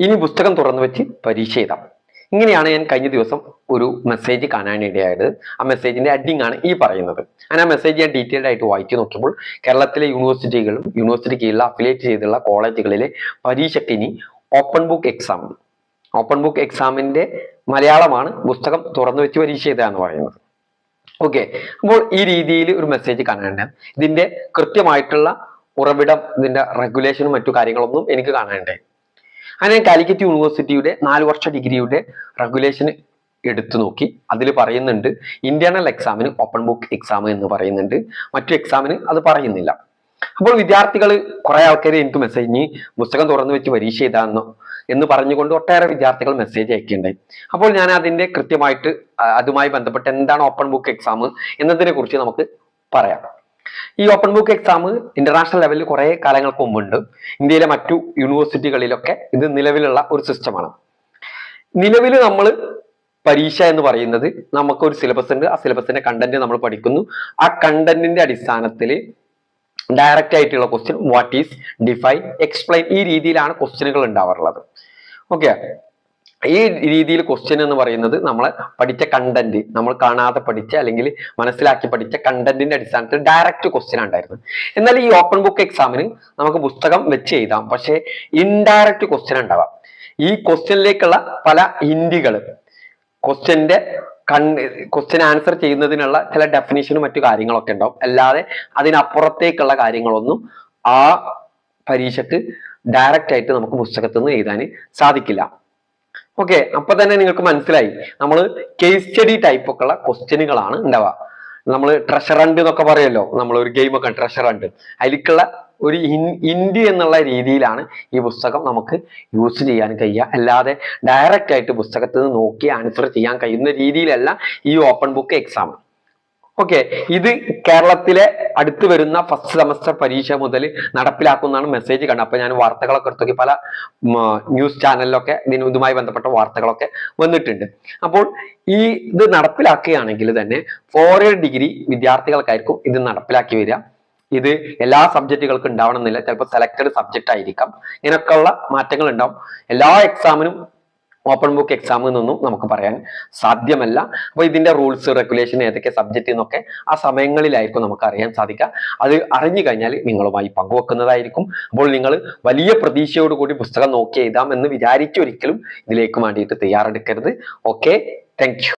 ഇനി പുസ്തകം തുറന്നു വെച്ച് പരീക്ഷ എഴുതാം. ഇങ്ങനെയാണ് ഞാൻ കഴിഞ്ഞ ദിവസം ഒരു മെസ്സേജ് കാണാനിടയായത്. ആ മെസ്സേജിന്റെ അഡിങ് ആണ് ഈ പറയുന്നത്. ഞാൻ ആ മെസ്സേജ് ഞാൻ ഡീറ്റെയിൽഡ് ആയിട്ട് വായിച്ചു നോക്കിയപ്പോൾ കേരളത്തിലെ യൂണിവേഴ്സിറ്റികളും യൂണിവേഴ്സിറ്റി കീഴിലുള്ള അഫിലിയേറ്റ് ചെയ്തുള്ള കോളേജുകളിലെ പരീക്ഷയ്ക്ക് ഇനി open book exam open book എക്സാമിന്റെ മലയാളമാണ് പുസ്തകം തുറന്നു വെച്ച് പരീക്ഷ എഴുതുക എന്ന് പറയുന്നത്. ഓക്കെ അപ്പോൾ ഈ രീതിയിൽ ഒരു മെസ്സേജ് കാണാനുണ്ട്. ഇതിന്റെ കൃത്യമായിട്ടുള്ള ഉറവിടം ഇതിന്റെ റെഗുലേഷനും മറ്റു കാര്യങ്ങളൊന്നും എനിക്ക് കാണാനുണ്ട്. അങ്ങനെ കാലിക്കറ്റ് യൂണിവേഴ്സിറ്റിയുടെ നാല് വർഷ ഡിഗ്രിയുടെ റെഗുലേഷൻ എടുത്തു നോക്കി. അതിൽ പറയുന്നുണ്ട് ഇന്റേണൽ എക്സാമിന് ഓപ്പൺ ബുക്ക് എക്സാം എന്ന് പറയുന്നുണ്ട്. മറ്റു എക്സാമിന് അത് പറയുന്നില്ല. അപ്പോൾ വിദ്യാർത്ഥികൾ കുറെ ആൾക്കാർ എനിക്ക് മെസ്സേജ് ഇനി പുസ്തകം തുറന്നു വെച്ച് പരീക്ഷ ചെയ്താന്നോ എന്ന് പറഞ്ഞുകൊണ്ട് ഒട്ടേറെ വിദ്യാർത്ഥികൾ മെസ്സേജ് അയക്കുകയുണ്ടായി അപ്പോൾ ഞാൻ അതിന്റെ കൃത്യമായിട്ട് അതുമായി ബന്ധപ്പെട്ട് എന്താണ് ഓപ്പൺ ബുക്ക് എക്സാം എന്നതിനെ കുറിച്ച് നമുക്ക് പറയാം. ഈ ഓപ്പൺ ബുക്ക് എക്സാം ഇന്റർനാഷണൽ ലെവലിൽ കുറെ കാലങ്ങൾക്ക് മുമ്പുണ്ട്. ഇന്ത്യയിലെ മറ്റു യൂണിവേഴ്സിറ്റികളിലൊക്കെ ഇത് നിലവിലുള്ള ഒരു സിസ്റ്റമാണ് നിലവിൽ നമ്മൾ പരീക്ഷ എന്ന് പറയുന്നത് നമുക്കൊരു സിലബസ് ഉണ്ട്. ആ സിലബസിന്റെ കണ്ടന്റ് നമ്മൾ പഠിക്കുന്നു. ആ കണ്ടന്റിന്റെ അടിസ്ഥാനത്തിൽ ഡയറക്റ്റ് ആയിട്ടുള്ള question what is define explain ഈ രീതിയിലാണ് ക്വസ്റ്റ്യനുകൾ ഉണ്ടാവാറുള്ളത്. ഓക്കെ ഈ രീതിയിൽ ക്വസ്റ്റ്യൻ എന്ന് പറയുന്നത് നമ്മൾ പഠിച്ച കണ്ടന്റ് നമ്മൾ കാണാതെ പഠിച്ച അല്ലെങ്കിൽ മനസ്സിലാക്കി പഠിച്ച കണ്ടന്റിന്റെ അടിസ്ഥാനത്തിൽ ഡയറക്റ്റ് ക്വസ്റ്റ്യൻ ഉണ്ടായിരുന്നു എന്നാൽ ഈ ഓപ്പൺ ബുക്ക് എക്സാമിന് നമുക്ക് പുസ്തകം വെച്ച് എഴുതാം. പക്ഷേ ഇൻഡയറക്റ്റ് ക്വസ്റ്റ്യൻ ഉണ്ടാവാം. ഈ ക്വസ്റ്റ്യനിലേക്കുള്ള പല ഹിന്ദികൾ ക്വസ്റ്റ്യന്റെ കൺ ക്വസ്റ്റ്യൻ ആൻസർ ചെയ്യുന്നതിനുള്ള ചില ഡെഫിനേഷനും മറ്റു കാര്യങ്ങളൊക്കെ ഉണ്ടാവും. അല്ലാതെ അതിനപ്പുറത്തേക്കുള്ള കാര്യങ്ങളൊന്നും ആ പരീക്ഷക്ക് ഡയറക്റ്റ് ആയിട്ട് നമുക്ക് പുസ്തകത്തിൽ നിന്ന് എഴുതാൻ സാധിക്കില്ല. ഓക്കെ അപ്പൊ തന്നെ നിങ്ങൾക്ക് മനസ്സിലായി. നമ്മൾ കേസ് സ്റ്റഡി ടൈപ്പ് ഒക്കെ ഉള്ള ക്വസ്റ്റ്യനുകളാണ് ഉണ്ടാവുക. നമ്മൾ ട്രഷർ ഹണ്ട് എന്നൊക്കെ പറയുമല്ലോ നമ്മൾ ഒരു ഗെയിം ഒക്കെ ട്രഷർ ഹണ്ട് അതിലേക്കുള്ള ഒരു ഇന്ത്യ എന്നുള്ള രീതിയിലാണ് ഈ പുസ്തകം നമുക്ക് യൂസ് ചെയ്യാൻ കഴിയുക. അല്ലാതെ ഡയറക്റ്റ് ആയിട്ട് പുസ്തകത്തിൽ നിന്ന് നോക്കി ആൻസർ ചെയ്യാൻ കഴിയുന്ന രീതിയിലല്ല ഈ ഓപ്പൺ ബുക്ക് എക്സാം ഓക്കെ ഇത് കേരളത്തിലെ അടുത്ത് വരുന്ന ഫസ്റ്റ് സെമസ്റ്റർ പരീക്ഷ മുതൽ നടപ്പിലാക്കുന്നതാണ് മെസ്സേജ് കണ്ടത്. അപ്പൊ ഞാൻ വാർത്തകളൊക്കെ എടുത്തു പല ന്യൂസ് ചാനലിലൊക്കെ ഇതിന് ഇതുമായി ബന്ധപ്പെട്ട വാർത്തകളൊക്കെ വന്നിട്ടുണ്ട്. അപ്പോൾ ഈ ഇത് നടപ്പിലാക്കുകയാണെങ്കിൽ തന്നെ ഫോർ ഇയർ ഡിഗ്രി വിദ്യാർത്ഥികൾക്കായിരിക്കും ഇത് നടപ്പിലാക്കി വരിക. ഇത് എല്ലാ സബ്ജക്റ്റുകൾക്കും ഉണ്ടാവണമെന്നില്ല ചിലപ്പോൾ സെലക്റ്റഡ് സബ്ജക്റ്റ് ആയിരിക്കാം. ഇങ്ങനെയൊക്കെയുള്ള മാറ്റങ്ങൾ ഉണ്ടാവും. എല്ലാ എക്സാമിനും ഓപ്പൺ ബുക്ക് എക്സാം എന്നൊന്നും നമുക്ക് പറയാൻ സാധ്യമല്ല. അപ്പോൾ ഇതിന്റെ റൂൾസ് റെഗുലേഷൻ ഏതൊക്കെ സബ്ജക്റ്റ് എന്നൊക്കെ ആ സമയങ്ങളിലായിരിക്കും നമുക്ക് അറിയാൻ സാധിക്കുക. അത് അറിഞ്ഞു കഴിഞ്ഞാൽ നിങ്ങളുമായി പങ്കുവെക്കുന്നതായിരിക്കും. അപ്പോൾ നിങ്ങൾ വലിയ പ്രതീക്ഷയോടുകൂടി പുസ്തകം നോക്കി എഴുതാം എന്ന് വിചാരിച്ചൊരിക്കലും ഇതിലേക്ക് വേണ്ടിയിട്ട് തയ്യാറെടുക്കരുത്. Okay thank